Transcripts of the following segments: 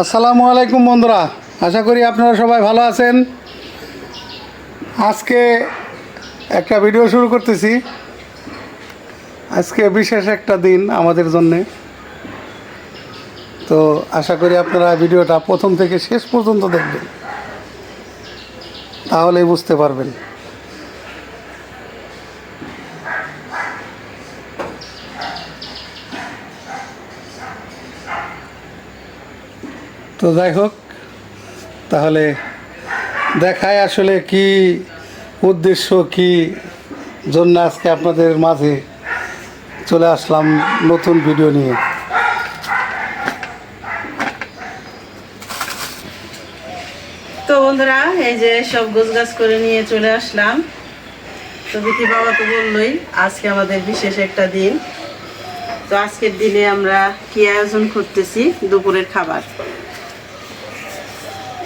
আসসালামু আলাইকুম বন্ধুরা। আশা করি আপনারা সবাই ভালো আছেন। আজকে একটা ভিডিও শুরু করতেছি। আজকে বিশেষ একটা দিন আমাদের জন্যে। তো আশা করি আপনারা ভিডিওটা প্রথম থেকে শেষ পর্যন্ত দেখবেন। তাহলেই বুঝতে পারবেন। তো যাই হোক, তাহলে দেখায় আসলে কি উদ্দেশ্য, কি জন্য আজকে আপনাদের মাঝে চলে আসলাম নতুন ভিডিও নিয়ে। তো বন্ধুরা, এই যে সব গোছ গাছ করে নিয়ে চলে আসলাম। তো বিকি বাবা তো বললোই, আজকে আমাদের বিশেষ একটা দিন। তো আজকের দিনে আমরা কি আয়োজন করতেছি? দুপুরের খাবার।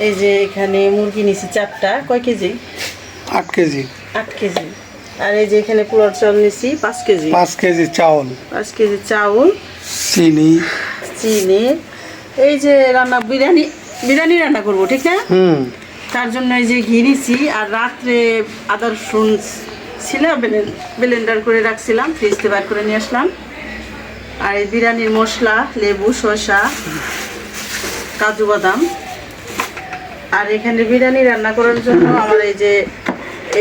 এই যে এখানে মুরগি নিছি চারটা কয় কেজি? আট কেজি। আট কেজি। আর এই যে এখানে পোলার চাল নিছি পাঁচ কেজি। পাঁচ কেজি চাউল। পাঁচ কেজি চাউল চিনি। চিনি। এই যে রান্না বিরিয়ানি বিরিয়ানি রান্না করব ঠিক না? হুম। তার জন্য এই যে ঘি নিছি আর রাত্রে আদা রসুন ছিল ব্লেন্ডার করে রাখছিলাম ফ্রিজতে বার করে নিয়ে আসলাম। আর এই বিরিয়ানির মশলা লেবু শসা কাজু বাদাম। আর এখানে বিরিয়ানি রান্না করার জন্য আমার এই যে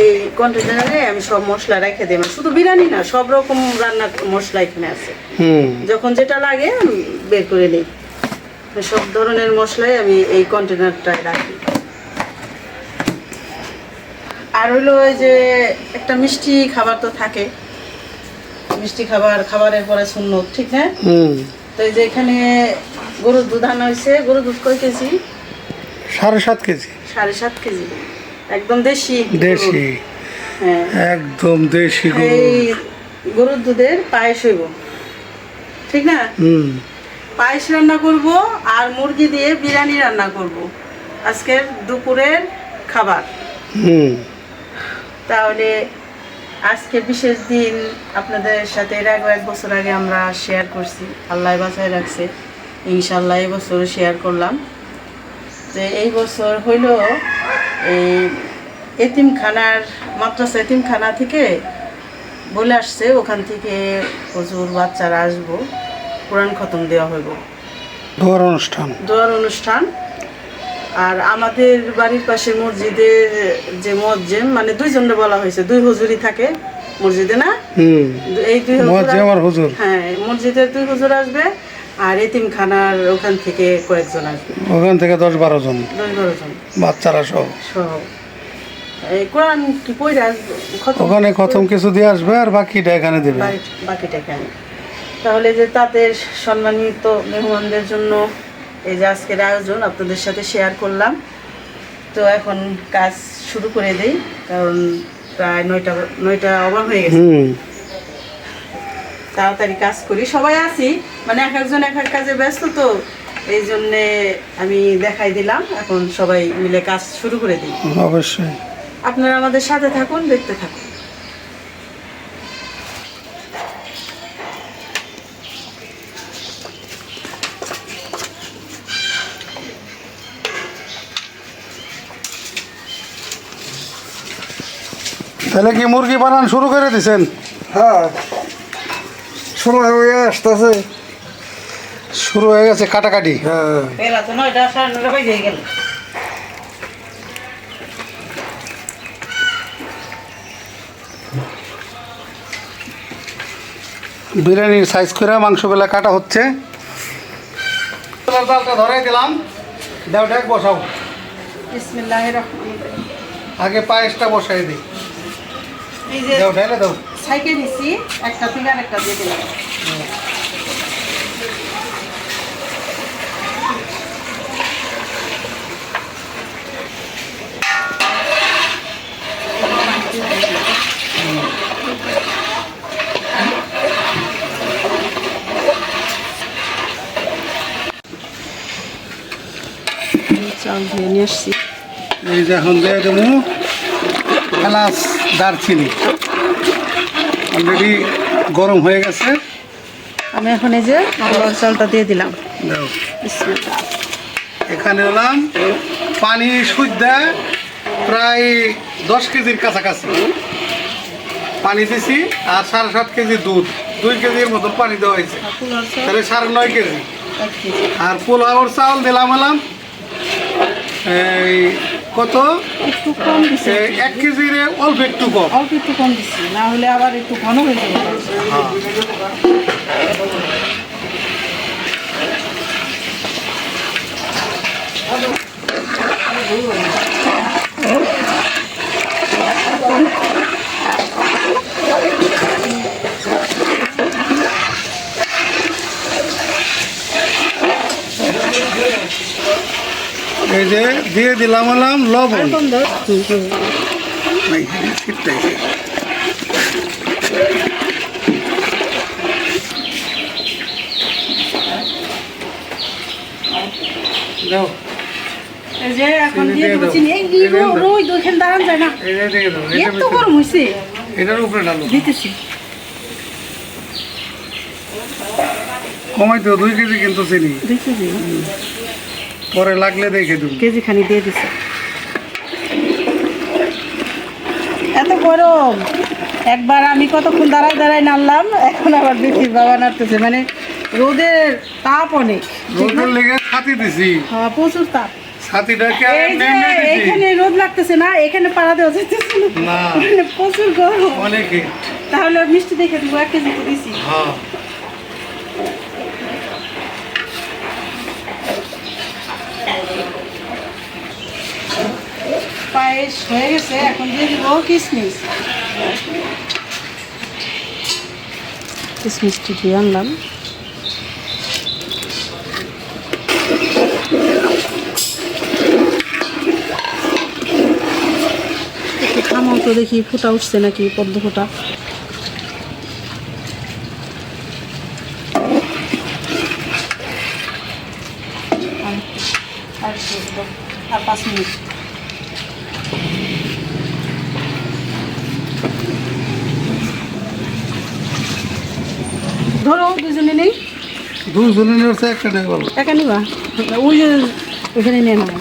এই কন্টেনারে আমি সব মশলা রেখে দিই। মানে শুধু বিরিয়ানি না সব রকম রান্নার মশলা এখানে আছে। হুম। যখন যেটা লাগে আমি বের করে নিই। সব ধরনের মশলাই আমি এই কন্টেনারটায় রাখি। আর হইল ওই যে একটা মিষ্টি খাবার তো থাকে। মিষ্টি খাবার খাবারের পরে শূন্য ঠিক না? হুম। তো এই যে এখানে গরুর দুধ আনা হয়েছে গরুর দুধ কয় কেজি? সাড়ে সাত কেজি। সাড়ে সাত কেজি। একদম দেশি দেশি। হ্যাঁ। একদম দেশি গরু গরুর। দুধের পায়েস হইব। ঠিক না? হুম। পায়েস রান্না করব আর মুরগি দিয়ে বিরিয়ানি রান্না করব। আজকের দুপুরের খাবার। হুম। তাহলে আজকে বিশেষ দিন আপনাদের সাথে এর আগে এক বছর আগে আমরা শেয়ার করছি। আল্লাহ বাঁচায় রাখছে। ইনশাল্লাহ এই বছর শেয়ার করলাম। যে এই বছর হইল এই এতিমখানার মাদ্রাসা এতিমখানা থেকে বলে আসছে ওখান থেকে প্রচুর বাচ্চারা আসব কোরআন খতম দেওয়া হইব। দোয়ার অনুষ্ঠান। দোয়ার অনুষ্ঠান। আর আমাদের বাড়ির পাশে মসজিদের যে মজ্জেম মানে দুইজনে বলা হয়েছে দুই হুজুরি থাকে মসজিদে না? হুম। এই দুই হুজুর। হ্যাঁ মসজিদের দুই হুজুর আসবে আর এতিমখানার ওখান থেকে কয়েকজন আসবে। ওখান থেকে দশ বারো জন। দশ বারো জন। বাচ্চারা সহ সহ এই কোরআন কি পড়ে আসবে খতম? ওখানে প্রথম কিছু দিয়ে আসবে আর বাকিটা এখানে দেবে। বাকিটা কেন তাহলে যে তাদের সম্মানিত মেহমানদের জন্য এই যে আজকের আয়োজন আপনাদের সাথে শেয়ার করলাম। তো এখন কাজ শুরু করে দেই কারণ প্রায় নয়টা নয়টা ওভার হয়ে গেছে। হুম। তাড়াতাড়ি কাজ করি। সবাই আছি মানে এক একজন এক এক কাজে ব্যস্ত তো এই জন্যে আমি দেখাই দিলাম। এখন সবাই মিলে কাজ শুরু করে দিই। অবশ্যই। আপনারা আমাদের সাথে থাকুন দেখতে থাকুন। তাহলে কি মুরগি বানান শুরু করে দিছেন? হ্যাঁ। সময় হয়ে আসতেছে। শুরু হয়ে গেছে কাটাকাটি। হ্যাঁ। বিরিয়ানির সাইজ করে মাংস বেলা কাটা হচ্ছে। ডালটা ধরে দিলাম। বসাও। আগে পায়েসটা বসাই দিই। এই যে দেও ঢেলে দাও। সাইকে দিছি একটা থেকে একটা দিয়ে দিলাম। চাল দিয়ে নিয়ে আসছি। এই যে এখন দিয়ে দেবো এলাচ দারচিনি। অলরেডি গরম হয়ে গেছে। আমি এখন এই যে পোলার চালটা দিয়ে দিলাম। এখানে হলাম পানি সুদ্ধা প্রায় দশ কেজির কাছাকাছি। পানি দিছি আর সাড়ে সাত কেজি দুধ। দুই কেজির মতন পানি দেওয়া হয়েছে। তাহলে সাড়ে নয় কেজি। আর পোলাওর চাউল দিলাম হলাম এই কত? একটু কম দিছে। এক কেজির অল্প একটু কম। অল্প একটু কম দিচ্ছি না হলে আবার একটু ঘন হয়ে যাবে। হ্যাঁ। এই যে দিয়ে দিলাম হলাম লবণ। দাও। এই যে এখন দিয়ে এই দাঁড়ান যায় না। এত গরম এটার উপরে ডালো দিতেছি। কমাই তো দুই কেজি কিন্তু চিনি। দুই কেজি। পরে লাগলে দেখে তুমি কেজি খানি দিয়ে দিছে। এত গরম। একবার আমি কতক্ষণ দাঁড়ায় দাঁড়ায় নাড়লাম এখন আবার দেখি বাবা নাড়তেছে। মানে রোদের তাপ অনেক। রোদের লেগে ছাতি দিছি। হ্যাঁ প্রচুর তাপ। ছাতিটাকে রোদ লাগতেছে না এখানে পাড়া দেওয়া যাইতেছে না। না। মানে প্রচুর গরম। অনেক তাহলে মিষ্টি দেখে দিব এক কেজি দিছি। হ্যাঁ। পায়েস হয়ে গেছে, এখন দিয়ে দিব কিশমিশ কিশমিশটি দিয়ে আনলাম। তো দেখি, ফুটা উঠছে নাকি, পদ্ম ফুটা আর- আর একটু দিব। মিনিট ধরো দুজনে নেই। দুজনে নেছে একটা গেল একা নিবা? ওই যে ওখানে নিয়ে নেব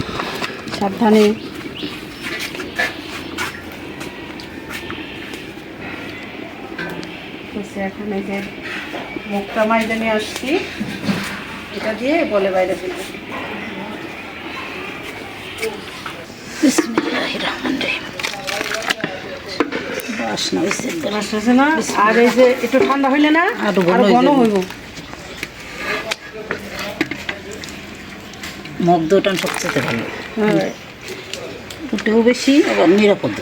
সাবধানে। এখন এই যে মুখটা মাইদা নিয়ে আসছি। এটা দিয়ে বলে বাইরে ফেলব বাসনা হয়েছে আসতেছে না আর এই যে একটু না আরও ঘন। হইব মগদটান সবচেয়ে ভালো হ্যাঁ বেশি আবার নিরাপদ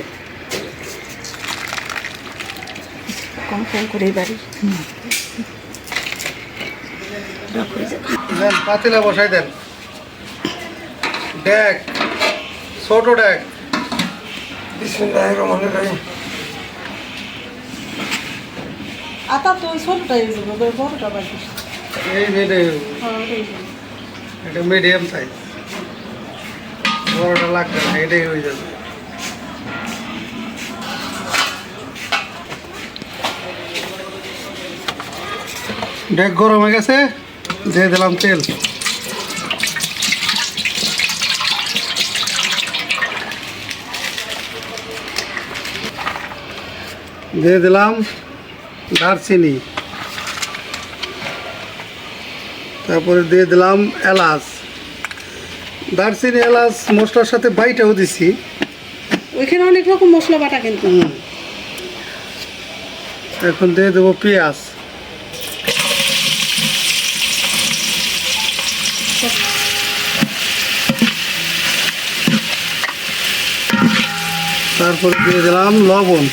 কম কম করেই বাড়ি পাতিলা বসাই দেন ডেক ছোট ডেক বিসমিল্লাহির রহমানির রহিম আতা তো ওই ছোটটাই দেবো বড়টা বাড়ি এই হ্যাঁ। এটা মিডিয়াম সাইজ বড়টা লাগবে না এটাই হয়ে যাবে। ডেক গরম হয়ে গেছে দিয়ে দিলাম তেল। দিয়ে দিলাম দারচিনি। তারপরে দিয়ে দিলাম এলাচ। দারচিনি এলাচ মশলার সাথে বাইটাও দিছি। ওইখানে অনেক রকম মশলা বাটা কিন্তু। এখন দিয়ে দেবো পেঁয়াজ। তারপরে দিয়ে দিলাম লবণ।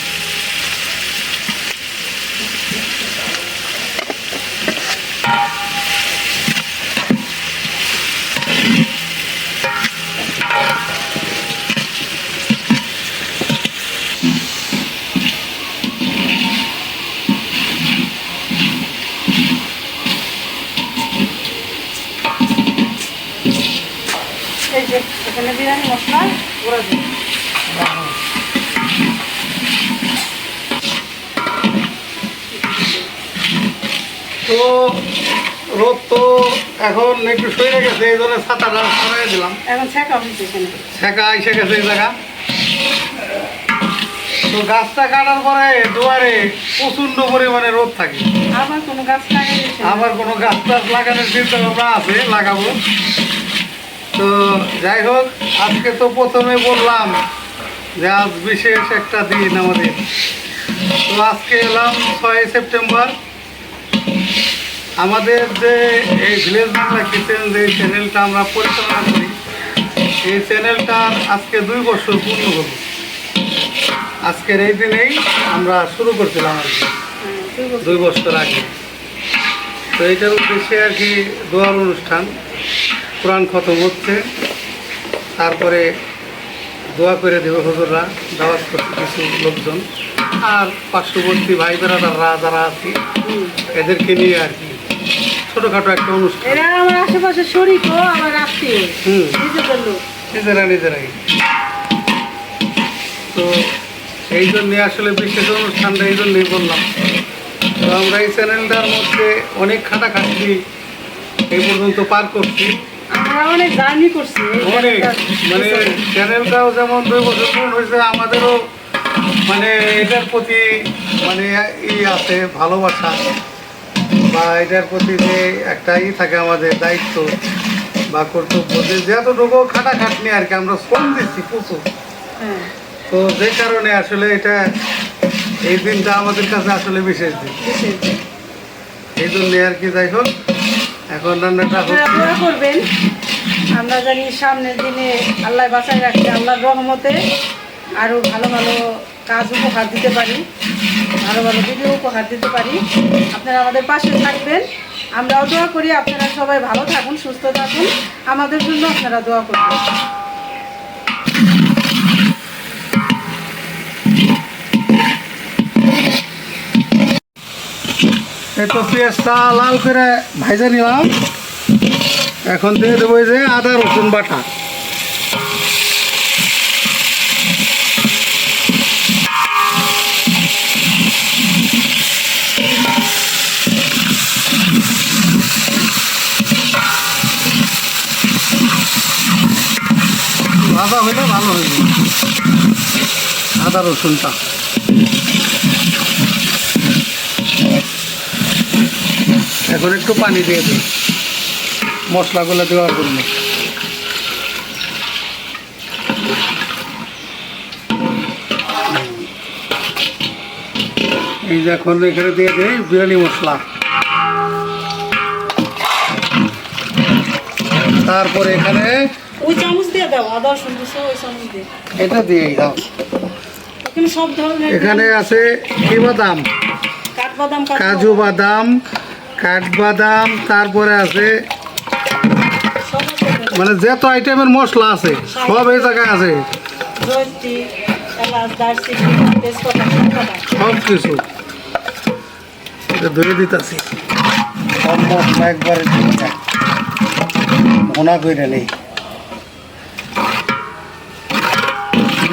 এখন একটু সরে গেছে এই জন্য ছাতাটা সরাই দিলাম। এখন ছেঁকা হয়েছে ছেঁকা এসে গেছে এই জায়গা। তো গাছটা কাটার পরে দুয়ারে প্রচণ্ড পরিমাণে রোদ থাকে। আবার কোনো গাছ আবার কোনো গাছ টাছ লাগানোর চিন্তা ভাবনা আছে লাগাবো। তো যাই হোক আজকে তো প্রথমে বললাম যে আজ বিশেষ একটা দিন আমাদের। তো আজকে এলাম ছয় সেপ্টেম্বর। আমাদের যে এই ভিলেজ বাংলা কিচেন যে চ্যানেলটা আমরা পরিচালনা করি এই চ্যানেলটার আজকে দুই বছর পূর্ণ হলো। আজকের এই দিনেই আমরা শুরু করছিলাম আর কি দুই বছর। আগে। তো এইটার উদ্দেশ্যে আর কি দোয়ার অনুষ্ঠান কোরআন খতম হচ্ছে তারপরে দোয়া করে দেবে হুজুররা দাওয়াত করছে কিছু লোকজন। আর পার্শ্ববর্তী ভাই বেড়াদাররা যারা আছে এদেরকে নিয়ে আর কি ছোটোখাটো একটা অনুষ্ঠান। এরা আমার আশেপাশে শরীরও আমার আত্মীয়। হুম। নিজেদের লোক। নিজেরা নিজেরাই। তো এই জন্যে আসলে বিশেষ অনুষ্ঠানটা এই জন্যই বললাম। তো আমরা এই চ্যানেলটার মধ্যে অনেক খাটাখাটি এই পর্যন্ত পার করছি। আমরা অনেক জার্নি করছি অনেক। মানে। চ্যানেলটাও যেমন দুই বছর পূর্ণ হয়েছে আমাদেরও মানে এটার প্রতি মানে ই আছে ভালোবাসা। বা এটার প্রতি যে একটা ই থাকে আমাদের দায়িত্ব বা কর্তব্য যে যতটুকু খাটাখাটনি আর কি আমরা শ্রম দিচ্ছি প্রচুর। হ্যাঁ। তো যে কারণে আসলে এটা এই দিনটা আমাদের কাছে আসলে বিশেষ দিন। এই জন্যে আর কি যাই হোক এখন রান্নাটা আপনারা করবেন। আমরা জানি সামনের দিনে আল্লাহ বাঁচাই রাখছে আল্লাহর রহমতে আরও ভালো ভালো কাজ উপহার দিতে পারি, ভালো ভালো ভিডিও উপহার দিতে পারি। আপনারা আমাদের পাশে থাকবেন। আমরাও দোয়া করি, আপনারা সবাই ভালো থাকুন, সুস্থ থাকুন। আমাদের জন্য আপনারা দোয়া করবেন। তো পেঁয়াজটা লাল করে ভাইজা নিলাম। এখন দিয়ে দেবো যে আদা রসুন বাটা। ভাজা হইলে ভালো হইবে। আদা, রসুনটা। এখন একটু পানি দিয়ে দিই। মশলাগুলো দেওয়ার জন্য। এই যে এখন এখানে দিয়ে দিই বিরিয়ানি মশলা। তারপরে এখানে ওই চামচ দিয়ে দাও আদা ওই চামচ দিয়ে। এটা দিয়ে দাও। এখানে সব ধরনের এখানে আছে কি বাদাম? কাঠবাদাম কাজু বাদাম কাঠবাদাম তারপরে আছে। মানে যত আইটেমের মশলা আছে সব এই জায়গায় আছে। জয়ত্রী এলাচ দারচিনি তেজপাতা সব কিছু। ধরে দিতেছি। সব মশলা একবারে ঘোনা করে নেই।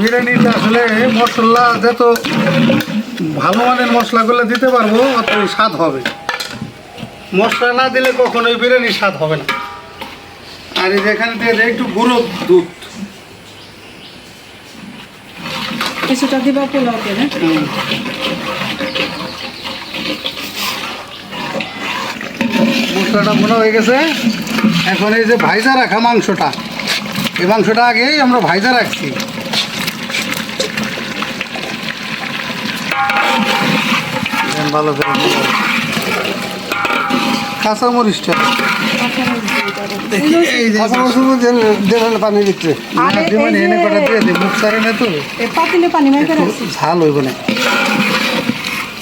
বিরিয়ানিটা আসলে মশলা যত ভালো মানের মশলাগুলো দিতে পারব অত স্বাদ হবে। মশলা না দিলে কখনোই বিরিয়ানির স্বাদ হবে না। আর যেখানে দিয়ে একটু গুঁড়ো দুধ। কিছুটা দিবা পোলাওতে না হুম। মশলাটা মনে হয়ে গেছে। এখন এই যে ভাইজা রাখা মাংসটা এই মাংসটা আগেই আমরা ভাইজা রাখছি। দেন ভালো করে। কাঁচামরিচটা এই পানি দিচ্ছে। মানে এনে যে- কটা দিয়ে দিই মুখ সারে না তো। পাতিলে পানি ঝাল হইব না।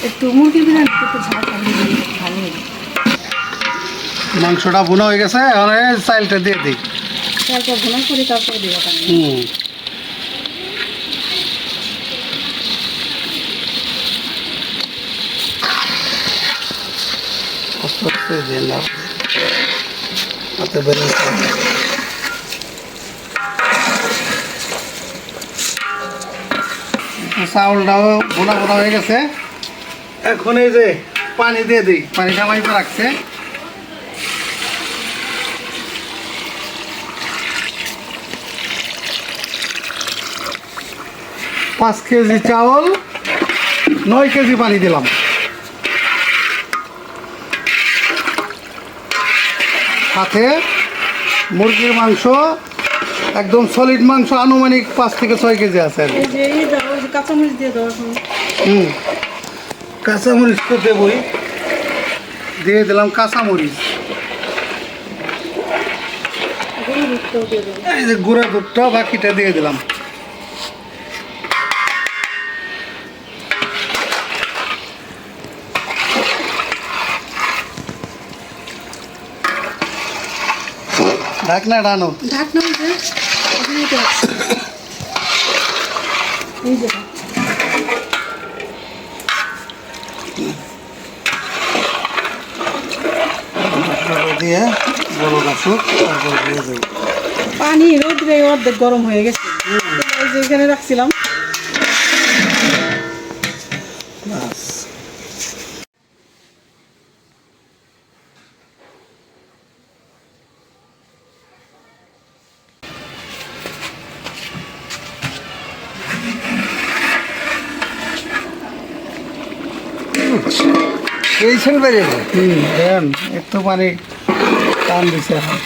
একটু মুরগির বিরিয়ানি একটু ঝাল ঝাল ভালো হবে মাংসটা বোনা হয়ে গেছে এখন চাইলটা দিয়ে দিই। ভুনা করে তারপর দিবা পানি। হুম। গেছে। এখন এই যে পানি দিয়ে দিই। পানিটা আমার রাখছে। পাঁচ কেজি চাউল নয় কেজি পানি দিলাম। সাথে মুরগির মাংস একদম সলিড মাংস আনুমানিক পাঁচ থেকে ছয় কেজি আছে আর কাঁচামরিচ দিয়ে দাও হুম। কাঁচামরিচ তো দেবই। দিয়ে দিলাম কাঁচামরিচ। এই যে গুঁড়া দুধটা বাকিটা দিয়ে দিলাম। ঢাকনা ডানো ঢাকনা। এই যে। দিয়ে বড় গাছুক তারপর দিয়ে দেবো। পানি রোদ্রে অর্ধেক গরম হয়ে গেছে। এখানে রাখছিলাম। খেয়েছেন বেড়ে হুম দেন একটু মানে টান দিছে এখন।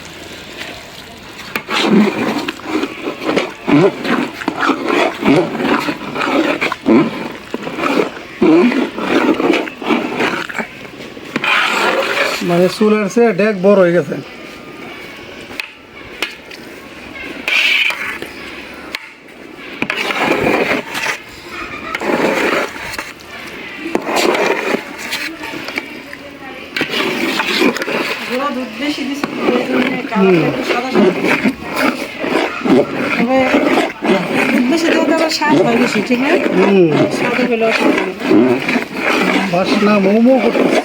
মানে চুলের সে ডেক বড় হয়ে গেছে গুঁড়া দুধ বেশি দিছি তো এই জন্য কালারটা একটু সাদা সাদা তবে দুধ বেশি দিলে তো আবার স্বাদ হয় বেশি ঠিক না হুম সাদা হলে অসুবিধা নেই বাসনা মোমো করতেছে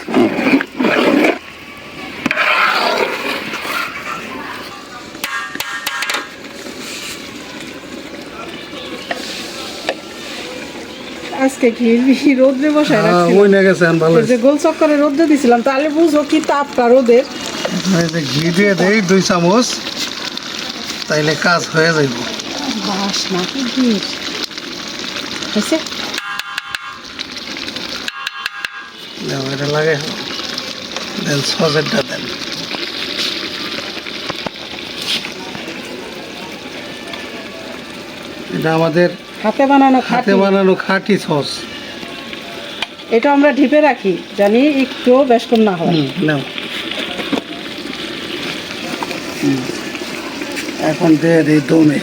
আজকে কি রোদ্রে বসায় রাখছি ওই না গেছে ভালো যে গোল চক্করে রোদ্রে দিছিলাম তাহলে বুঝো কি তাপটা রোদের। ঘি দিয়ে দেই দুই চামচ তাইলে কাজ হয়ে যাইব। বাস না কি জিনিস হয়েছে? এটা লাগে দেন সজেরটা দেন। এটা আমাদের হাতে বানানো হাতে বানানো খাঁটি সস। এটা আমরা ঢিপে রাখি জানি একটু বেশ কম না হয়। হুম। এখন দিয়ে দিই দমে।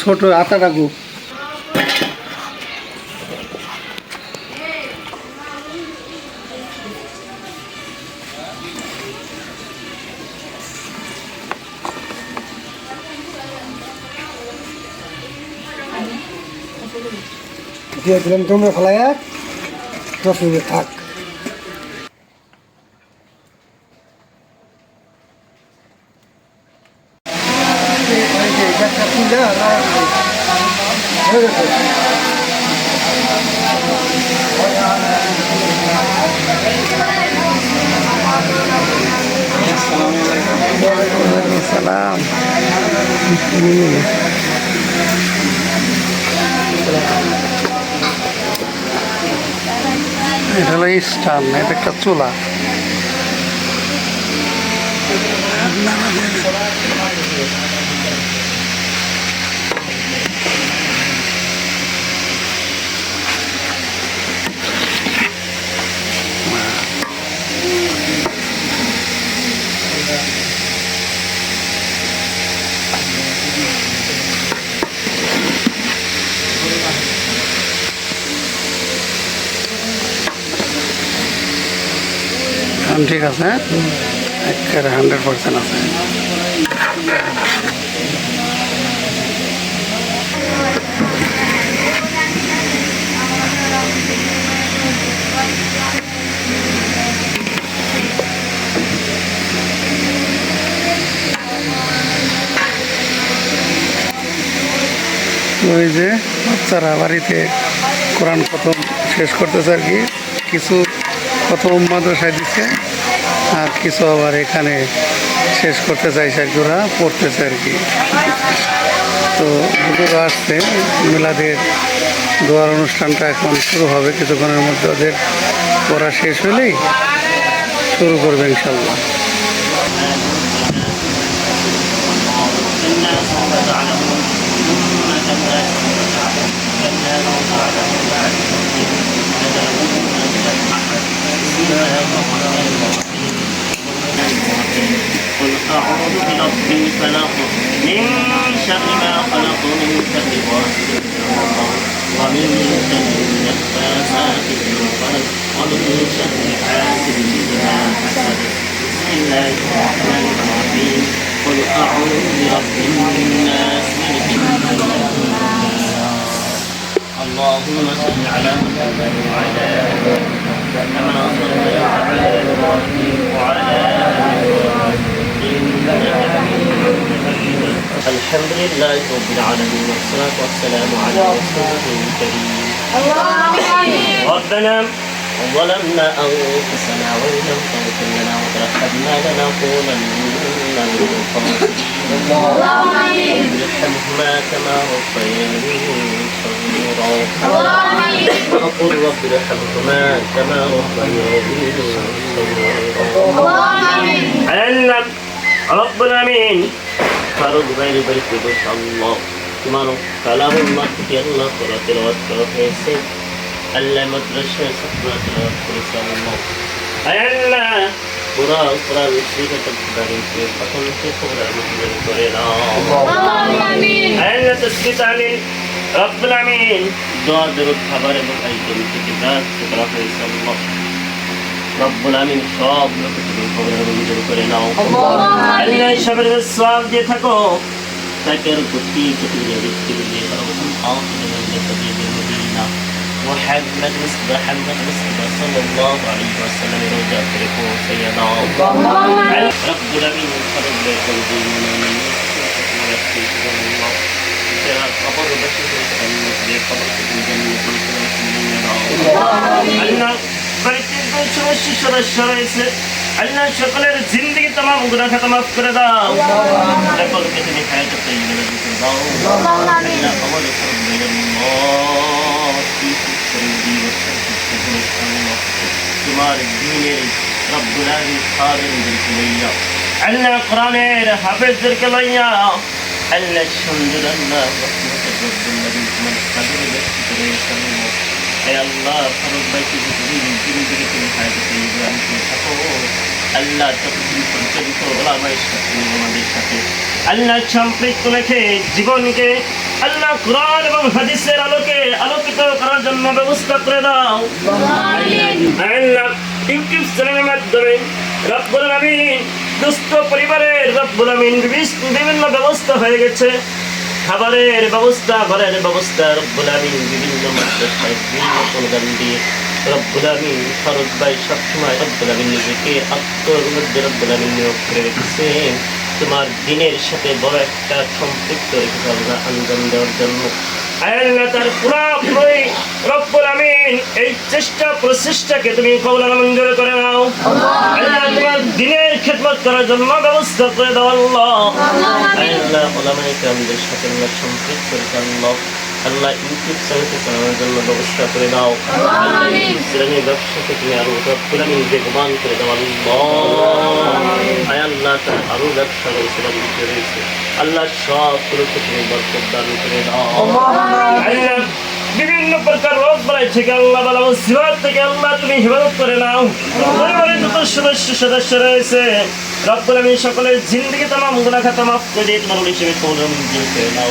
ছোট আটাটা গু। দিয়ে দিলাম তোমরা ফেলাইয়া দশ মিনিট থাক। Tá caçula. ঠিক আছে? একেবারে হান্ড্রেড পার্সেন্ট আছে। ওই যে বাচ্চারা বাড়িতে কোরআন প্রথম শেষ করতেছে আর কি। কিছু প্রথম মাদ্রাসায় দিচ্ছে আর কিছু আবার এখানে শেষ করতে চাইছে আর কি, ওরা পড়তেছে আর কি। তো হুজুর আসছে, মিলাদের দোয়ার অনুষ্ঠানটা এখন শুরু হবে, কিছুক্ষণের মধ্যে ওদের পড়া শেষ হলেই শুরু করবে ইনশাল্লাহ قل أعوذ برب الفلق من شر ما خلق من شر غاسق إذا وقب ومن شر النفاثات في العقد ومن شر حاسد إذا حسد بسم الله الرحمن الرحيم قل أعوذ برب الناس ملك الناس اللهم صل على محمد وعلى آل محمد كما صليت على إبراهيم وعلى آل الحمد لله رب العالمين والصلاة والسلام على رسوله الكريم. ربنا ظلمنا أنفسنا وإن لم تغفر لنا وترحمنا لنكونن من الخاسرين ارحمهما كما ربياني صغيرا وقل رب ارحمهما كما ربياني صغيرا খাবার এবং আইটেম থেকে করা হয়েছে রব্বুল আমিন সব লোক তুমি খবর মঞ্জুর করে নাও আল্লাহ সবের সওয়াব দিয়ে থাকো তাকে আর গতি গতি ব্যক্তি দিয়ে পরবর্তী আখির নবী মদিনা محمد مصطفى محمد مصطفى صلى الله عليه وسلم رجع فريقه سيدا رب العالمين فرد لكم ديننا قبر بشر الجنة قبر الجنة বাড়িতে সমস্যা সদস্য রয়েছে আল্লাহ সকলের জিন্দগি তোমার গুণা খাতা মাফ করে দাও সকলকে তুমি হায়াত তৈরি দিতে দাও আল্লাহ কবল করবে তোমার দিনের রব্বুল আলামিন খাদেমদেরকে লইয়া আল্লাহ কোরআনের হাফেজদেরকে লইয়া আল্লাহ সুন্দর করে হে আল্লাহ ফরজ ভাইকে তুমি থাকো আল্লাহ ততদিন পরিচালিত ওলামাই সাথে আমাদের সাথে। আল্লাহ সম্পৃক্ত রেখে জীবনকে আল্লাহ কোরআন এবং হাদিসের আলোকে আলোকিত করার জন্য ব্যবস্থা করে দাও। আল্লাহ ইউটিউব চ্যানেলের মাধ্যমে রব্বুল আমিন দুস্থ পরিবারের রব্বুল আমিন বিভিন্ন ব্যবস্থা হয়ে গেছে। খাবারের ব্যবস্থা, ঘরের ব্যবস্থা, রব্বুল আমিন বিভিন্ন মাদ্রাসায় বিভিন্ন অনুদান দিয়ে রব্বুল আমিন ফরজ ভাই সবসময় রব্বুল আমিন নিজেকে আত্মর মধ্যে রব্বুল আমিন নিয়োগ করে রেখেছেন। তোমার দিনের সাথে বড় একটা সম্পৃক্ত আঞ্জাম দেওয়ার জন্য। এই চেষ্টা প্রচেষ্টাকে তুমি তোমার দিনের ব্যবস্থা দাও সাথে সম্পৃক্ত আল্লাহ আল্লাহ ইউটিউব চ্যানেলকে চালানোর জন্য ব্যবস্থা করে দাও। চ্যানেলের ব্যবসাকে তুমি আরও আমিন বেগবান করে দাও আল্লাহ। আয় আল্লাহ তার আরও ব্যবসা রয়েছে বাণিজ্য রয়েছে। আল্লাহ সবগুলোকে তুমি বরকত দান করে দাও। বিভিন্ন প্রকার রোগ বালাই থেকে আল্লাহ বালা মুসিবত থেকে আল্লাহ তুমি হিফাজত করে নাও। পরিবারের যত সদস্য সদস্য রয়েছে রব্বুল আমিন সকলের জিন্দগি তামাম গুনাহ খাতা মাফ করে দিয়ে তোমার হিসেবে কবুল করে নাও।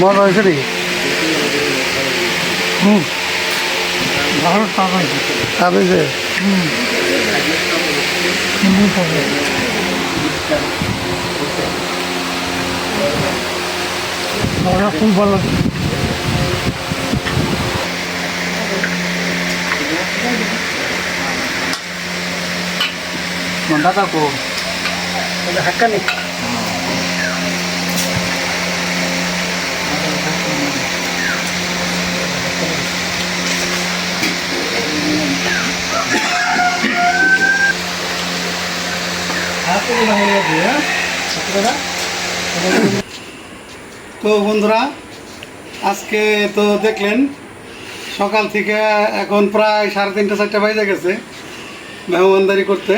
মজা হয়েছে নাকি হুম। ভালো কাবেজে হিন্দু পাবেন ওরা খুব ভালো মনটা থাকো হাক্কানি তো বন্ধুরা আজকে তো দেখলেন সকাল থেকে এখন প্রায় সাড়ে তিনটা চারটা বাজে গেছে মেহমানদারি করতে।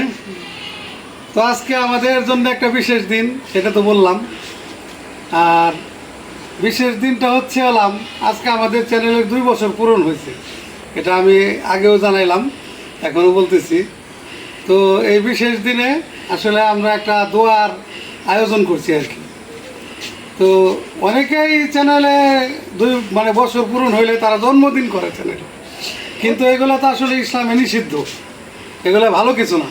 তো আজকে আমাদের জন্য একটা বিশেষ দিন, সেটা তো বললাম। আর বিশেষ দিনটা হচ্ছে হলাম আজকে আমাদের চ্যানেলের দুই বছর পূরণ হয়েছে। এটা আমি আগেও জানাইলাম এখনও বলতেছি। তো এই বিশেষ দিনে আসলে আমরা একটা দোয়ার আয়োজন করছি আর কি। তো অনেকেই চ্যানেলে দুই মানে বছর পূরণ হইলে তারা জন্মদিন করে চ্যানেলে কিন্তু এগুলো তো আসলে ইসলামে নিষিদ্ধ। এগুলো ভালো কিছু না।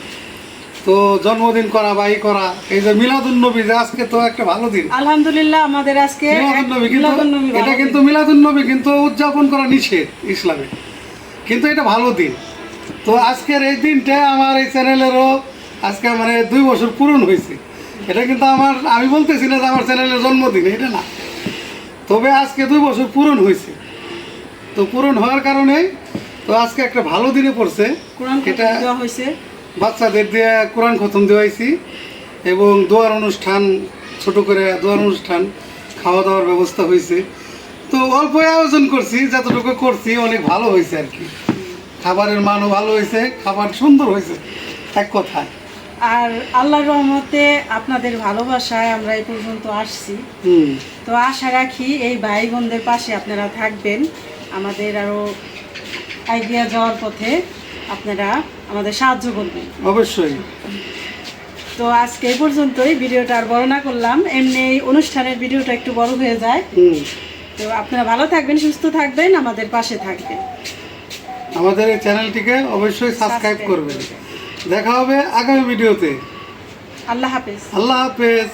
তো জন্মদিন করা বা ই করা এই যে মিলাদুন নবী যে আজকে তো একটা ভালো দিন। আলহামদুলিল্লাহ আমাদের আজকে মিলাদুন নবী কিন্তু মিলাদুন্নবী এটা কিন্তু মিলাদুন নবী কিন্তু উদযাপন করা নিষেধ ইসলামে। কিন্তু এটা ভালো দিন। তো আজকের এই দিনটা আমার এই চ্যানেলেরও আজকে মানে দুই বছর পূরণ হয়েছে। এটা কিন্তু আমার আমি বলতেছি না যে আমার চ্যানেলের জন্মদিন এটা না। তবে আজকে দুই বছর পূরণ হয়েছে। তো পূরণ হওয়ার কারণে তো আজকে একটা ভালো দিনে পড়ছে। কোরআন এটা হয়েছে। বাচ্চাদের দিয়ে কোরআন খতম দেওয়াইছি এবং দোয়ার অনুষ্ঠান ছোট করে দোয়ার অনুষ্ঠান খাওয়া দাওয়ার ব্যবস্থা হয়েছে তো অল্প আয়োজন করছি যতটুকু করছি অনেক ভালো হয়েছে আর কি। খাবারের মানও ভালো হয়েছে খাবার সুন্দর হয়েছে এক কথায় আর আল্লাহর রহমতে আপনাদের ভালোবাসায় আমরা এই পর্যন্ত আসছি। তো আশা রাখি এই ভাই বোনদের পাশে আপনারা থাকবেন। আমাদের আরও আইডিয়া যাওয়ার পথে আপনারা আমাদের সাহায্য করবেন অবশ্যই। তো আজকে এই পর্যন্তই ভিডিওটা আর বড় না করলাম। এমনি এই অনুষ্ঠানের ভিডিওটা একটু বড় হয়ে যায়। তো আপনারা ভালো থাকবেন সুস্থ থাকবেন আমাদের পাশে থাকবেন। আমাদের এই চ্যানেলটিকে অবশ্যই সাবস্ক্রাইব করবেন। দেখা হবে আগামী ভিডিওতে। আল্লাহ হাফেজ। আল্লাহ হাফেজ।